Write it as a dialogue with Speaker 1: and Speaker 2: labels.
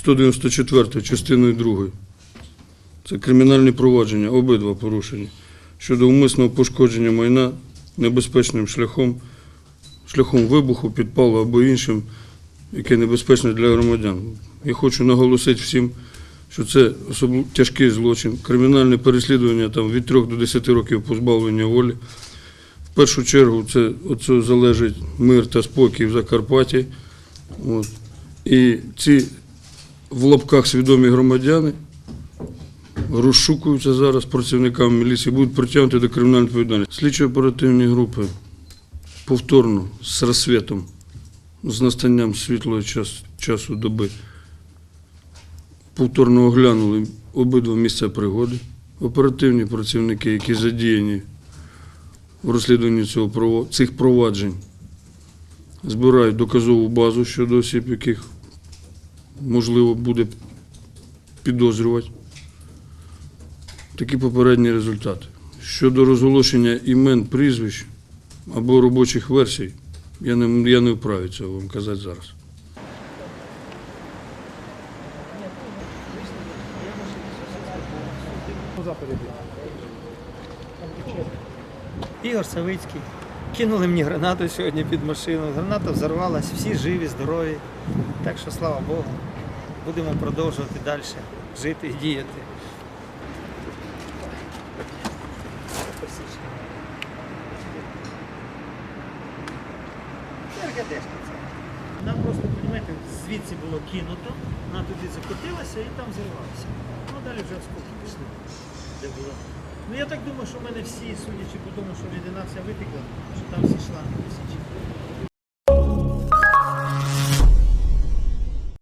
Speaker 1: 194 частиною 2. Це кримінальні провадження, обидва порушені щодо умисного пошкодження майна небезпечним шляхом, шляхом вибуху, підпалу або іншим, яке небезпечне для громадян. Я хочу наголосити всім, що це особливо тяжкий злочин, кримінальне переслідування там, від 3 до 10 років позбавлення волі. В першу чергу це цього залежить мир та спокій в Закарпатті. От. І ці в лапках свідомі громадяни розшукуються зараз працівниками міліції, будуть притягнути до кримінальної відповідальності. Слідчі оперативні групи повторно з розсвітом, з настанням світлого час, часу доби, повторно оглянули обидва місця пригоди. Оперативні працівники, які задіяні в розслідуванні цього, цих проваджень, збирають доказову базу щодо осіб, яких можливо буде підозрювати. Такі попередні результати. Щодо розголошення імен, прізвищ або робочих версій, я не, я не вправі цього вам казати зараз.
Speaker 2: Ігор Савицький. Кинули мені гранату сьогодні під машину. Граната взорвалась, всі живі, здорові. Так що слава Богу. Будемо продовжувати далі жити і діяти. Нам просто, розумієте, звідси було кинуто, вона туди закотилася і там зірвалася. Ну далі вже осколки пішли, де було. Ну я так думаю, що в мене всі, судячи по тому, що людинація витекла, що там всі шланги висічені.